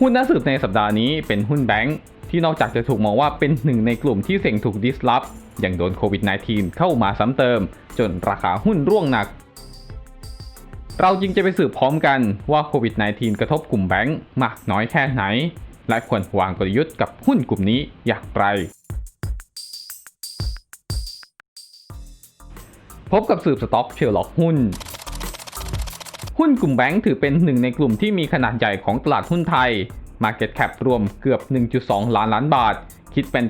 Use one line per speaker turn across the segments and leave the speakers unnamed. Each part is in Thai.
หุ้นน่าสืบในสัปดาห์นี้เป็นหุ้นแบงก์ที่นอกจากจะถูกมองว่าเป็นหนึ่งในกลุ่มที่เสี่ยงถูกดิสลอฟอย่างโดนโควิด -19 เข้ามาซ้ำเติม จนราคาหุ้นร่วงหนัก เราจึงจะไปสืบพร้อมกันว่าโควิด -19 กระทบกลุ่มแบงก์มากน้อยแค่ไหน และควรวางกลยุทธ์กับหุ้นกลุ่มนี้อย่างไร พบกับสืบสต็อกเชลล็อกหุ้น หุ้นกลุ่มแบงก์ถือเป็นหนึ่งในกลุ่มที่มีขนาดใหญ่ของตลาดหุ้นไทย Market Cap รวมเกือบ 1.2 ล้านล้านบาท คิดเป็น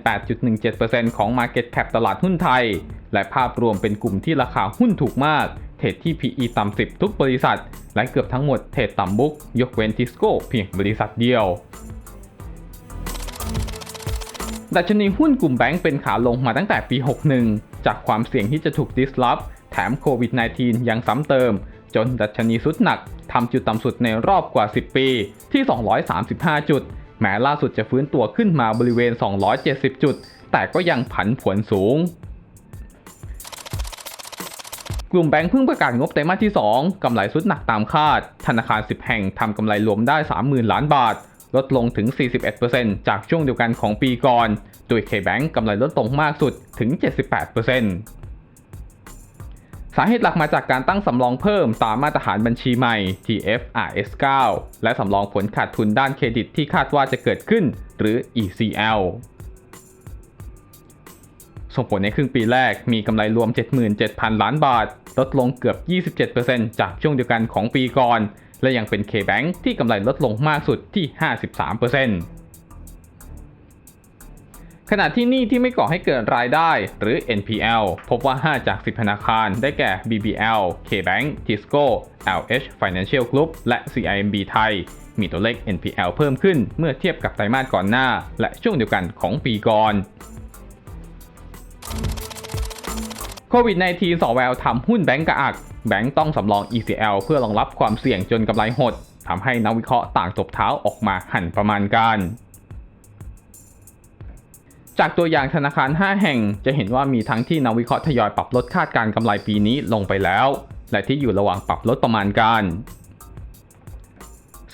8.17%ของ Market Cap ตลาดหุ้นไทย และภาพรวมเป็นกลุ่มที่ราคาหุ้นถูกมาก เทรดที่ PE ต่ำ 10 ทุกบริษัท และเกือบทั้งหมดเทรดต่ำบุ๊กยกเว้นทิสโก้เพียงบริษัทเดียวดัชนีหุ้นกลุ่มแบงก์เป็นขาลงมาตั้งแต่ปี 61 จากความเสี่ยงที่จะถูกดิสลอฟแถมโควิด -19 ยังซ้ำเติม จนดัชนีสุดหนักทำจุดต่ำสุดในรอบกว่า 10 ปีที่ 235 จุด แม้ล่าสุดจะฟื้นตัวขึ้นมาบริเวณ 270 จุด แต่ก็ยังผันผวนสูง กลุ่มแบงก์เพิ่งประกาศงบไตรมาสที่ 2 กำไรสุดหนักตามคาด ธนาคาร 10 แห่งทำกำไรรวมได้ 30,000 ล้านบาท ลดลงถึง 41%จากช่วงเดียวกันของปีก่อน โดย K-Bank กำไรลดลงมากสุดถึง 78% สาเหตุหลักมาจากการตั้งสำรองเพิ่มตามมาตรฐานบัญชีใหม่ TFRS 9 และสำรองผลขาดทุนด้านเครดิตที่คาดว่าจะเกิดขึ้น หรือ ECL ส่งผลในครึ่งปีแรกมีกำไรรวม 77,000 ล้านบาท ลดลงเกือบ 27%จากช่วงเดียวกันของปีก่อน และยังเป็น K-Bank ที่กำไรลดลงมากสุดที่ 53% ขณะที่หนี้ที่ไม่ก่อให้เกิดรายได้หรือ NPL พบว่า 5 จาก 10 ธนาคาร ได้แก่ BBL KBank Tisco LH Financial Group และ CIMB ไทย มีตัวเลข NPL เพิ่มขึ้นเมื่อเทียบกับไตรมาสก่อนหน้า และช่วงเดียวกันของปีก่อนโควิด -19 สอแววทำหุ้นแบงก์กระอัก แบงก์ต้องสำรอง ECL เพื่อรองรับความเสี่ยงจนกำไรหดทำให้นักวิเคราะห์ต่างตบเท้าออกมาหันประมาณการ จากตัวอย่างธนาคาร 5 แห่งจะเห็นว่ามีทั้งที่นักวิเคราะห์ทยอยปรับลดคาดการกำไรปีนี้ลงไปแล้ว และที่อยู่ระหว่างปรับลดประมาณการ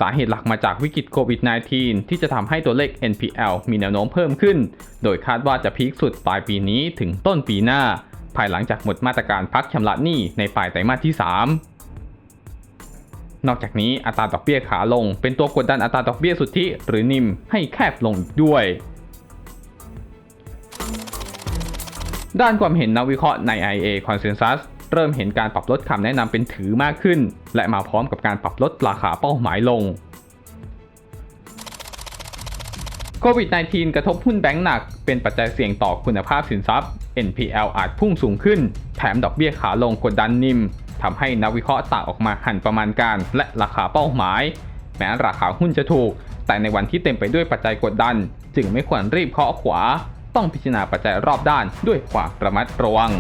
สาเหตุหลักมาจากวิกฤตโควิด -19 ที่จะทำให้ตัวเลข NPL มีแนวโน้มเพิ่มขึ้น โดยคาดว่าจะพีคสุดปลายปีนี้ถึงต้นปีหน้า ภายหลังจากหมดมาตรการพักชำระหนี้ในปลายไตรมาสที่ 3นอกจากนี้อัตราดอกเบี้ยขาลง เป็นตัวกดดันอัตราดอกเบี้ยสุทธิหรือนิมให้แคบลงด้วย ด้านความเห็นนักวิเคราะห์ใน IA Consensus เริ่มเห็นการปรับลดคำแนะนำเป็นถือมากขึ้น และมาพร้อมกับการปรับลดราคาเป้าหมายลงโควิด -19 กระทบหุ้นแบงก์หนัก เป็นปัจจัยเสี่ยงต่อคุณภาพสินทรัพย์ NPL อาจพุ่งสูงขึ้น แถมดอกเบี้ยขาลงกดดันนิมทำให้นักวิเคราะห์ต่างออกมาหันประมาณการ และราคาเป้าหมาย แม้ราคาหุ้นจะถูก แต่ในวันที่เต็มไปด้วยปัจจัยกดดัน จึงไม่ควรรีบเคาะขวา ต้องพิจารณาปัจจัยรอบด้านด้วยความระมัดระวัง